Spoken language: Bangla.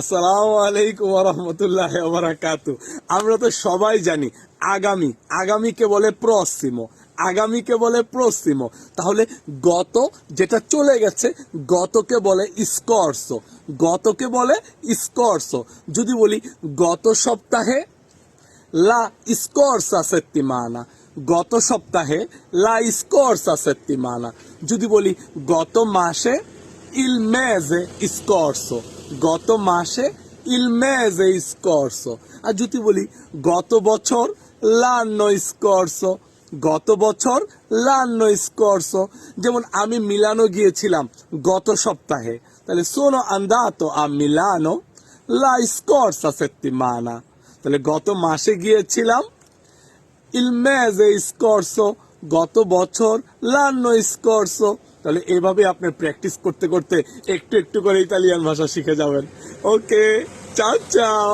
আসসালামু আলাইকুম রহমতুল্লাহ বারাকাতু আমরা তো সবাই জানি, আগামী, আগামীকে বলে প্রসিমো, আগামীকে বলে প্রসিমো। তাহলে গত যেটা চলে গেছে, গতকে বলে স্কর্স গতকে বলে স্কর্স যদি বলি গত সপ্তাহে, লা স্কর্সা সেত্তিমানা গত সপ্তাহে, লা স্কর্সা সেত্তিমানা যদি বলি গত মাসে il mese scorso গত মাসে il mese scorso আর যদি বলি গত বছর l'anno scorso গত বছর l'anno scorso যেমন আমি মিলানো গিয়েছিলাম গত সপ্তাহে তাহলে sono andato a Milano la scorsa settimana তাহলে গত মাসে গিয়েছিলাম il mese scorso গত বছর l'anno scorso তাহলে এভাবে আপনি প্র্যাকটিস করতে করতে একটু একটু করে ইতালিয়ান ভাষা শিখে যাবেন। ওকে চাও চাও